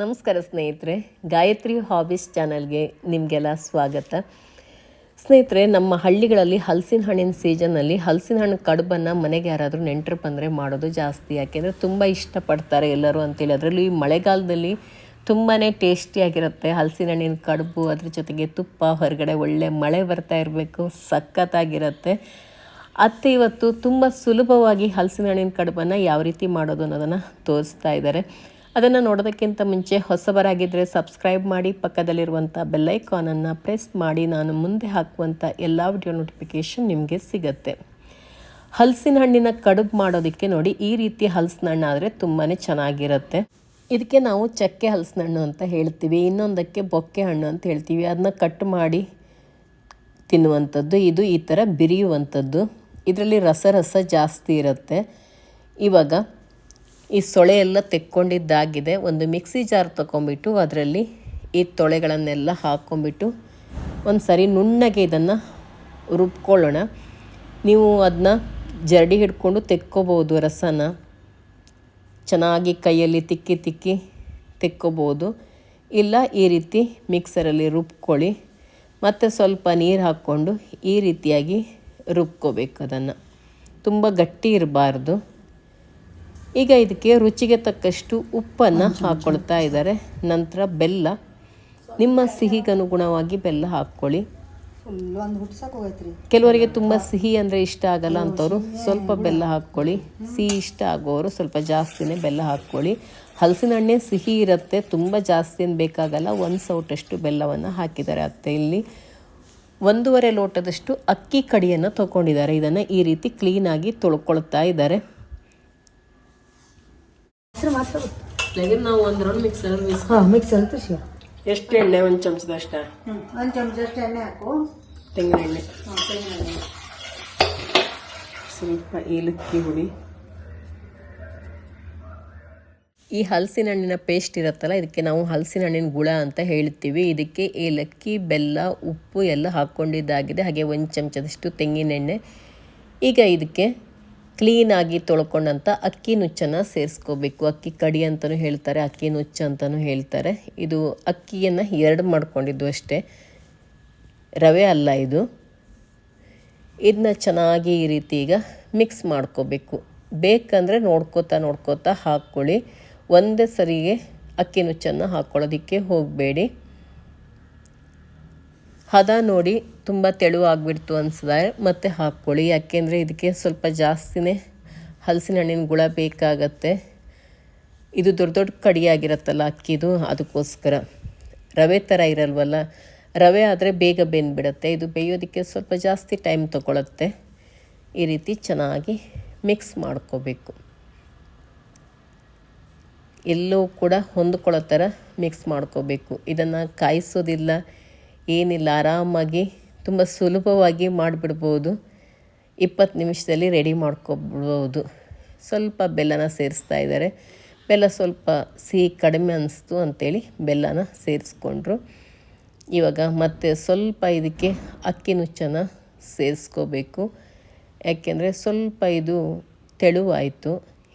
ನಮಸ್ಕಾರ ಸ್ನೇಹಿತರೆ, ಗಾಯತ್ರಿ ಹಾಬೀಸ್ ಚಾನಲ್ಗೆ ನಿಮಗೆಲ್ಲ ಸ್ವಾಗತ. ಸ್ನೇಹಿತರೆ, ನಮ್ಮ ಹಳ್ಳಿಗಳಲ್ಲಿ ಹಲಸಿನ ಹಣ್ಣಿನ ಸೀಸನ್ನಲ್ಲಿ ಹಲಸಿನ ಹಣ್ಣು ಕಡುಬನ್ನು ಮನೆಗೆ ಯಾರಾದರೂ ನೆಂಟರು ಬಂದರೆ ಮಾಡೋದು ಜಾಸ್ತಿ. ಯಾಕೆಂದರೆ ತುಂಬ ಇಷ್ಟಪಡ್ತಾರೆ ಎಲ್ಲರೂ ಅಂತೇಳಿ. ಅದರಲ್ಲೂ ಈ ಮಳೆಗಾಲದಲ್ಲಿ ತುಂಬಾ ಟೇಸ್ಟಿಯಾಗಿರುತ್ತೆ ಹಲಸಿನ ಹಣ್ಣಿನ ಕಡುಬು. ಅದ್ರ ಜೊತೆಗೆ ತುಪ್ಪ, ಹೊರಗಡೆ ಒಳ್ಳೆ ಮಳೆ ಬರ್ತಾ ಇರಬೇಕು, ಸಖತ್ತಾಗಿರುತ್ತೆ. ಅತ್ತೆ ಇವತ್ತು ತುಂಬ ಸುಲಭವಾಗಿ ಹಲಸಿನ ಹಣ್ಣಿನ ಕಡುಬನ್ನು ಯಾವ ರೀತಿ ಮಾಡೋದು ಅನ್ನೋದನ್ನು ತೋರಿಸ್ತಾ ಇದ್ದಾರೆ. ಅದನ್ನು ನೋಡೋದಕ್ಕಿಂತ ಮುಂಚೆ ಹೊಸಬರಾಗಿದ್ದರೆ ಸಬ್ಸ್ಕ್ರೈಬ್ ಮಾಡಿ ಪಕ್ಕದಲ್ಲಿರುವಂಥ ಬೆಲ್ಲೈಕಾನನ್ನು ಪ್ರೆಸ್ ಮಾಡಿ ನಾನು ಮುಂದೆ ಹಾಕುವಂಥ ಎಲ್ಲ ವಿಡಿಯೋ ನೋಟಿಫಿಕೇಷನ್ ನಿಮಗೆ ಸಿಗುತ್ತೆ. ಹಲಸಿನ ಹಣ್ಣಿನ ಕಡುಬು ಮಾಡೋದಕ್ಕೆ ನೋಡಿ ಈ ರೀತಿ ಹಲಸಿನ ಹಣ್ಣು ಆದರೆ ತುಂಬಾ ಚೆನ್ನಾಗಿರುತ್ತೆ. ಇದಕ್ಕೆ ನಾವು ಚಕ್ಕೆ ಹಲಸಿನ ಹಣ್ಣು ಅಂತ ಹೇಳ್ತೀವಿ. ಇನ್ನೊಂದಕ್ಕೆ ಬೊಕ್ಕೆ ಹಣ್ಣು ಅಂತ ಹೇಳ್ತೀವಿ. ಅದನ್ನ ಕಟ್ ಮಾಡಿ ತಿನ್ನುವಂಥದ್ದು. ಇದು ಈ ಥರ ಬಿರಿಯುವಂಥದ್ದು. ಇದರಲ್ಲಿ ರಸ ರಸ ಜಾಸ್ತಿ ಇರುತ್ತೆ. ಇವಾಗ ಈ ಸೊಳೆ ಎಲ್ಲ ತೆಕ್ಕೊಂಡಿದ್ದಾಗಿದೆ. ಒಂದು ಮಿಕ್ಸಿ ಜಾರ್ ತಗೊಂಡ್ಬಿಟ್ಟು ಅದರಲ್ಲಿ ಈ ತೊಳೆಗಳನ್ನೆಲ್ಲ ಹಾಕ್ಕೊಂಬಿಟ್ಟು ಒಂದು ಸರಿ ನುಣ್ಣಗೆ ಇದನ್ನು ರುಬ್ಕೊಳ್ಳೋಣ. ನೀವು ಅದನ್ನ ಜರಡಿ ಹಿಡ್ಕೊಂಡು ತೆಕ್ಕೋಬೋದು, ರಸನ. ಚೆನ್ನಾಗಿ ಕೈಯಲ್ಲಿ ತಿಕ್ಕಿ ತಿಕ್ಕಿ ತೆಕ್ಕೋಬೋದು. ಇಲ್ಲ, ಈ ರೀತಿ ಮಿಕ್ಸರಲ್ಲಿ ರುಬ್ಕೊಳ್ಳಿ. ಮತ್ತು ಸ್ವಲ್ಪ ನೀರು ಹಾಕ್ಕೊಂಡು ಈ ರೀತಿಯಾಗಿ ರುಬ್ಕೋಬೇಕು ಅದನ್ನು. ತುಂಬ ಗಟ್ಟಿ ಇರಬಾರ್ದು. ಈಗ ಇದಕ್ಕೆ ರುಚಿಗೆ ತಕ್ಕಷ್ಟು ಉಪ್ಪನ್ನು ಹಾಕ್ಕೊಳ್ತಾ ಇದ್ದಾರೆ. ನಂತರ ಬೆಲ್ಲ. ನಿಮ್ಮ ಸಿಹಿಗನುಗುಣವಾಗಿ ಬೆಲ್ಲ ಹಾಕ್ಕೊಳ್ಳಿ. ಕೆಲವರಿಗೆ ತುಂಬ ಸಿಹಿ ಅಂದರೆ ಇಷ್ಟ ಆಗಲ್ಲ ಅಂತವರು ಸ್ವಲ್ಪ ಬೆಲ್ಲ ಹಾಕ್ಕೊಳ್ಳಿ. ಸಿಹಿ ಇಷ್ಟ ಆಗೋರು ಸ್ವಲ್ಪ ಜಾಸ್ತಿನೇ ಬೆಲ್ಲ ಹಾಕ್ಕೊಳ್ಳಿ. ಹಲಸಿನ ಹಣ್ಣೆ ಸಿಹಿ ಇರುತ್ತೆ, ತುಂಬ ಜಾಸ್ತಿ ಏನು ಬೇಕಾಗಲ್ಲ. ಒಂದು ಸೌಟಷ್ಟು ಬೆಲ್ಲವನ್ನು ಹಾಕಿದ್ದಾರೆ ಅತ್ತೆ ಇಲ್ಲಿ. ಒಂದೂವರೆ ಲೋಟದಷ್ಟು ಅಕ್ಕಿ ಕಡಿಯನ್ನು ತೊಗೊಂಡಿದ್ದಾರೆ. ಇದನ್ನು ಈ ರೀತಿ ಕ್ಲೀನಾಗಿ ತೊಳ್ಕೊಳ್ತಾ ಇದ್ದಾರೆ. ಹೆಸರು ಮಾತ್ರ ಗೊತ್ತು. ನಾವು ಒಂದು ರೌಂಡ್ ಮಿಕ್ಸರ್ ಹಾಂ ಮಿಕ್ಸ್ ಅಂತ ಶಿವ ಎಷ್ಟು ಎಣ್ಣೆ ಒಂದು ಚಮಚದಷ್ಟ ಒಂದು ಚಮಚದಷ್ಟು ಎಣ್ಣೆ ಹಾಕು. ತೆಂಗಿನ ಎಣ್ಣೆ. ಹಾಂ ತೆಂಗಿನ ಎಣ್ಣೆ. ಸ್ವಲ್ಪ ಏಲಕ್ಕಿ ಹುಡಿ ಈ ಹಲಸಿನ ಹಣ್ಣಿನ ಪೇಸ್ಟ್ ಇರುತ್ತಲ್ಲ ಇದಕ್ಕೆ ನಾವು ಹಲಸಿನ ಹಣ್ಣಿನ ಗುಳ ಅಂತ ಹೇಳ್ತೀವಿ. ಇದಕ್ಕೆ ಏಲಕ್ಕಿ ಬೆಲ್ಲ ಉಪ್ಪು ಎಲ್ಲ ಹಾಕ್ಕೊಂಡಿದ್ದಾಗಿದೆ ಹಾಗೆ ಒಂದು ಚಮಚದಷ್ಟು ತೆಂಗಿನೆಣ್ಣೆ ಈಗ ಇದಕ್ಕೆ ಕ್ಲೀನಾಗಿ ತೊಳ್ಕೊಂಡಂಥ ಅಕ್ಕಿ ನುಚ್ಚನ್ನು ಸೇರಿಸ್ಕೋಬೇಕು. ಅಕ್ಕಿ ಕಡಿ ಅಂತಲೂ ಹೇಳ್ತಾರೆ, ಅಕ್ಕಿ ನುಚ್ಚು ಅಂತಲೂ ಹೇಳ್ತಾರೆ. ಇದು ಅಕ್ಕಿಯನ್ನು ಎರಡು ಮಾಡಿಕೊಂಡಿದ್ದು ಅಷ್ಟೇ. ರವೆ ಅಲ್ಲ ಇದು. ಇದನ್ನ ಚೆನ್ನಾಗಿ ಈ ರೀತಿ ಈಗ ಮಿಕ್ಸ್ ಮಾಡ್ಕೋಬೇಕು. ಬೇಕಂದರೆ ನೋಡ್ಕೋತಾ ನೋಡ್ಕೋತಾ ಹಾಕ್ಕೊಳ್ಳಿ. ಒಂದೇ ಸರಿಗೆ ಅಕ್ಕಿ ನುಚ್ಚನ್ನು ಹಾಕ್ಕೊಳ್ಳೋದಕ್ಕೆ ಹೋಗಬೇಡಿ. ಹದ ನೋಡಿ ತುಂಬ ತೆಳುವಾಗಿಬಿಡ್ತು ಅನಿಸಿದ್ರೆ ಮತ್ತೆ ಹಾಕ್ಕೊಳ್ಳಿ. ಯಾಕೆಂದರೆ ಇದಕ್ಕೆ ಸ್ವಲ್ಪ ಜಾಸ್ತಿನೇ ಹಲಸಿನ ಹಣ್ಣಿನ ಗುಳ ಬೇಕಾಗತ್ತೆ. ಇದು ದೊಡ್ಡ ದೊಡ್ಡ ಕಡಿಯಾಗಿರುತ್ತಲ್ಲ ಅಕ್ಕಿದು, ಅದಕ್ಕೋಸ್ಕರ. ರವೆ ಥರ ಇರಲ್ವಲ್ಲ? ರವೆ ಆದರೆ ಬೇಗ ಬೆಂದ್ಬಿಡುತ್ತೆ. ಇದು ಬೇಯೋದಕ್ಕೆ ಸ್ವಲ್ಪ ಜಾಸ್ತಿ ಟೈಮ್ ತೊಗೊಳತ್ತೆ. ಈ ರೀತಿ ಚೆನ್ನಾಗಿ ಮಿಕ್ಸ್ ಮಾಡ್ಕೋಬೇಕು. ಎಲ್ಲವೂ ಕೂಡ ಹೊಂದ್ಕೊಳ್ಳೋ ಥರ ಮಿಕ್ಸ್ ಮಾಡ್ಕೋಬೇಕು. ಇದನ್ನು ಕಾಯಿಸೋದಿಲ್ಲ. ಏನಿಲ್ಲ, ಆರಾಮಾಗಿ ತುಂಬ ಸುಲಭವಾಗಿ ಮಾಡಿಬಿಡ್ಬೋದು. ಇಪ್ಪತ್ತು ನಿಮಿಷದಲ್ಲಿ ರೆಡಿ ಮಾಡ್ಕೊಬಿಡ್ಬೋದು ಸ್ವಲ್ಪ ಬೆಲ್ಲನ ಸೇರಿಸ್ತಾ ಇದ್ದಾರೆ. ಬೆಲ್ಲ ಸ್ವಲ್ಪ ಸಿಹಿ ಕಡಿಮೆ ಅನಿಸ್ತು ಅಂಥೇಳಿ ಬೆಲ್ಲನ ಸೇರಿಸ್ಕೊಂಡ್ರು. ಇವಾಗ ಮತ್ತೆ ಸ್ವಲ್ಪ ಇದಕ್ಕೆ ಅಕ್ಕಿ ನುಚ್ಚನ್ನು ಸೇರಿಸ್ಕೋಬೇಕು. ಯಾಕೆಂದರೆ ಸ್ವಲ್ಪ ಇದು ತೆಳುವಾಯಿತು.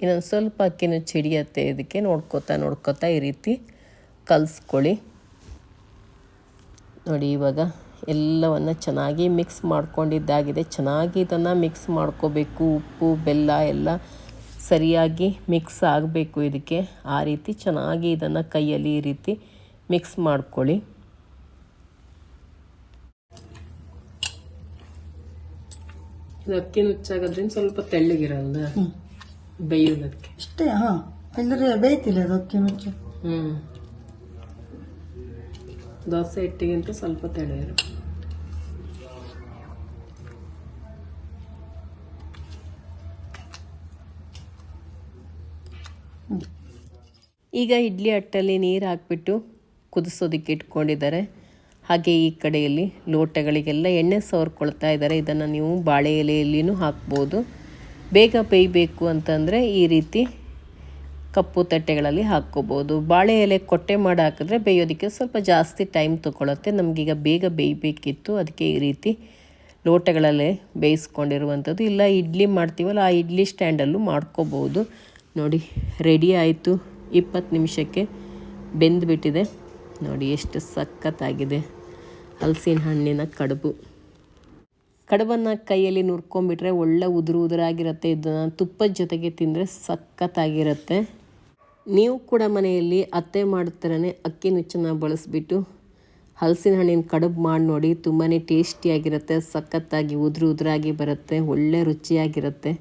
ಇನ್ನೊಂದು ಸ್ವಲ್ಪ ಅಕ್ಕಿ ನುಚ್ಚು ಇದಕ್ಕೆ. ನೋಡ್ಕೋತಾ ನೋಡ್ಕೋತಾ ಈ ರೀತಿ ಕಲಿಸ್ಕೊಳ್ಳಿ. ನೋಡಿ ಇವಾಗ ಎಲ್ಲವನ್ನು ಚೆನ್ನಾಗಿ ಮಿಕ್ಸ್ ಮಾಡ್ಕೊಂಡಿದ್ದಾಗಿದೆ. ಚೆನ್ನಾಗಿ ಇದನ್ನು ಮಿಕ್ಸ್ ಮಾಡ್ಕೋಬೇಕು. ಉಪ್ಪು ಬೆಲ್ಲ ಎಲ್ಲ ಸರಿಯಾಗಿ ಮಿಕ್ಸ್ ಆಗಬೇಕು ಇದಕ್ಕೆ. ಆ ರೀತಿ ಚೆನ್ನಾಗಿ ಇದನ್ನು ಕೈಯಲ್ಲಿ ಈ ರೀತಿ ಮಿಕ್ಸ್ ಮಾಡ್ಕೊಳ್ಳಿ. ಇದು ಅಕ್ಕಿ ನುಚ್ಚಾಗೋದ್ರಿಂದ ಸ್ವಲ್ಪ ತೆಳ್ಳಗಿರಲ್ಲ ಬೇಯೋದಕ್ಕೆ. ಇಷ್ಟೇ ಹಾಂ. ಇಲ್ಲದ್ರೆ ಬೇಯ್ತಿಲ್ಲ ಅದು ಅಕ್ಕಿ ನುಚ್ಚು. ಹ್ಞೂ ದೋಸೆ ಹಿಟ್ಟಿಗಿಂತ ಸ್ವಲ್ಪ ತೆಳೆಯರು ಈಗ ಇಡ್ಲಿ ಅಟ್ಟಲ್ಲಿ ನೀರು ಹಾಕ್ಬಿಟ್ಟು ಕುದಿಸೋದಕ್ಕೆ ಇಟ್ಕೊಂಡಿದ್ದಾರೆ. ಹಾಗೆ ಈ ಕಡೆಯಲ್ಲಿ ಲೋಟಗಳಿಗೆಲ್ಲ ಎಣ್ಣೆ ಸವರ್ಕೊಳ್ತಾ ಇದ್ದಾರೆ. ಇದನ್ನು ನೀವು ಬಾಳೆ ಎಲೆಯಲ್ಲಿನೂ ಹಾಕ್ಬೋದು. ಬೇಗ ಬೇಯಬೇಕು ಅಂತಂದರೆ ಈ ರೀತಿ ಕಪ್ಪು ತಟ್ಟೆಗಳಲ್ಲಿ ಹಾಕ್ಕೋಬೋದು. ಬಾಳೆ ಎಲೆ ಕೊಟ್ಟೆ ಮಾಡಿ ಹಾಕಿದ್ರೆ ಬೇಯೋದಕ್ಕೆ ಸ್ವಲ್ಪ ಜಾಸ್ತಿ ಟೈಮ್ ತೊಗೊಳುತ್ತೆ. ನಮಗೀಗ ಬೇಗ ಬೇಯಬೇಕಿತ್ತು. ಅದಕ್ಕೆ ಈ ರೀತಿ ಲೋಟಗಳಲ್ಲೇ ಬೇಯಿಸ್ಕೊಂಡಿರುವಂಥದ್ದು. ಇಲ್ಲ, ಇಡ್ಲಿ ಮಾಡ್ತೀವಲ್ಲ, ಆ ಇಡ್ಲಿ ಸ್ಟ್ಯಾಂಡಲ್ಲೂ ಮಾಡ್ಕೋಬೋದು. ನೋಡಿ, ರೆಡಿ ಆಯಿತು. ಇಪ್ಪತ್ತು ನಿಮಿಷಕ್ಕೆ ಬೆಂದ್ಬಿಟ್ಟಿದೆ. ನೋಡಿ ಎಷ್ಟು ಸಖತ್ತಾಗಿದೆ. ಹಲಸಿನ ಹಣ್ಣಿನ ಕಡುಬು. ಕಡುಬನ್ನು ಕೈಯಲ್ಲಿ ನುರ್ಕೊಂಡ್ಬಿಟ್ರೆ ಒಳ್ಳೆ ಉದುರು ಉದುರಾಗಿರುತ್ತೆ. ಇದನ್ನು ತುಪ್ಪದ ಜೊತೆಗೆ ತಿಂದರೆ ಸಖತ್ತಾಗಿರುತ್ತೆ. ನೀವು ಕೂಡ ಮನೆಯಲ್ಲಿ ಅತ್ತೆ ಮಾಡ್ತಾರೇ ಅಕ್ಕಿ ನುಚ್ಚನ್ನು ಬಳಸಿಬಿಟ್ಟು ಹಲಸಿನ ಹಣ್ಣಿನ ಕಡುಬು ಮಾಡಿ ನೋಡಿ ತುಂಬಾ ಟೇಸ್ಟಿಯಾಗಿರುತ್ತೆ, ಸಖತ್ತಾಗಿ ಉದುರು ಉದುರಾಗಿ ಬರುತ್ತೆ, ಒಳ್ಳೆ ರುಚಿಯಾಗಿರುತ್ತೆ.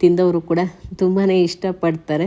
ತಿಂದವರು ಕೂಡ ತುಂಬಾ ಇಷ್ಟಪಡ್ತಾರೆ.